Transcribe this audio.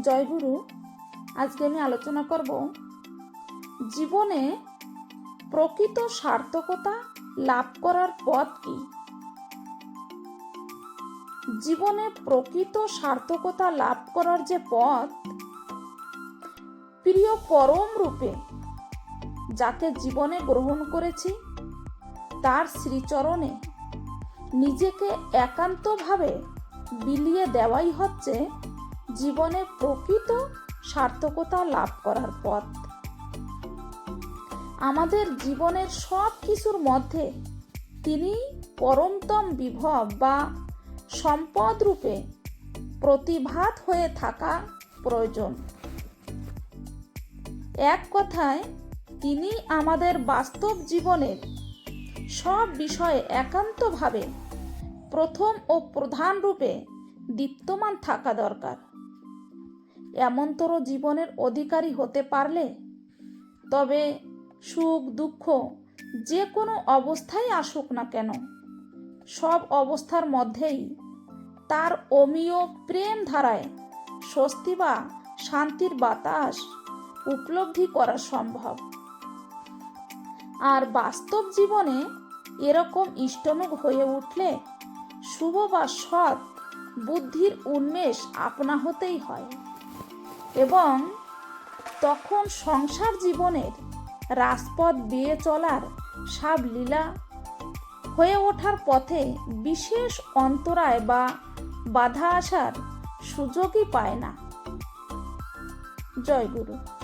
জয়গুরু, আজকে আমি আলোচনা করব জীবনে প্রকৃত সার্থকতা লাভ করার পথ কি? জীবনে প্রকৃত সার্থকতা লাভ করার যে পথ, প্রিয় পরম রূপে যাকে জীবনে গ্রহণ করেছি, তার শ্রীচরণে নিজেকে একান্তভাবে বিলিয়ে দেওয়াই হচ্ছে জীবনে প্রকৃত সার্থকতা লাভ করার পথ। আমাদের জীবনের সব কিছুর মধ্যে তিনি পরমতম বিভব বা সম্পদ রূপে প্রতিভাত হয়ে থাকা প্রয়োজন। এক কথায়, তিনি আমাদের বাস্তব জীবনের সব বিষয়ে একান্তভাবে প্রথম ও প্রধান রূপে দীপ্তমান থাকা দরকার। এমনতর জীবনের অধিকারী হতে পারলে? তবে সুখ, দুঃখ যে কোনো অবস্থায় আসুক না কেন, সব অবস্থার মধ্যেই তার অমীয় প্রেম ধারায় স্বস্তি বা শান্তির বাতাস উপলব্ধি করা সম্ভব। আর বাস্তব জীবনে এরকম ইষ্টমুখ হয়ে উঠলে শুভ বা সৎ বুদ্ধির উন্মেষ আপনা হতেই হয়। এবং তখন সংসার জীবনের রাজপথ বিয়ে চলার সাবলীলা হয়ে ওঠার পথে বিশেষ অন্তরায় বা বাধা আসার সুযোগই পায় না। জয় গুরু